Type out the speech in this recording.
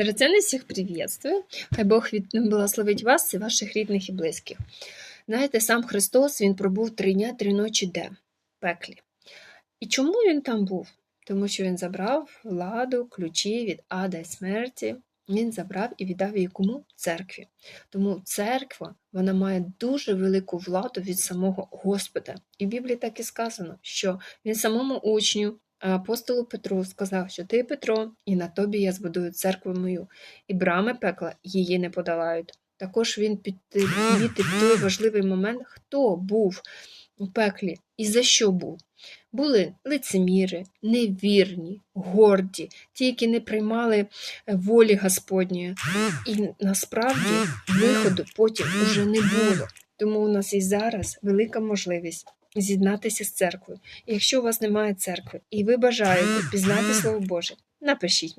Драгоценные, всіх приветствую. Хай Бог благословить вас і ваших рідних і близьких. Знаєте, сам Христос Він пробув три дня, три ночі де? Пеклі. І чому він там був? Тому що він забрав владу, ключі від ада і смерті. Він забрав і віддав її кому? Церкві. Тому церква вона має дуже велику владу від самого Господа. І в Біблії так і сказано, що він самому учню, апостолу Петру сказав, що ти, Петро, і на тобі я збудую церкву мою, і брами пекла її не подолають. Також він підмітив той важливий момент, хто був у пеклі і за що був. Були лицеміри, невірні, горді, ті, які не приймали е, волі Господньої. І насправді виходу потім уже не було. Тому у нас і зараз велика можливість з'єднатися з церквою. І якщо у вас немає церкви, і ви бажаєте пізнати Слово Боже, напишіть мені.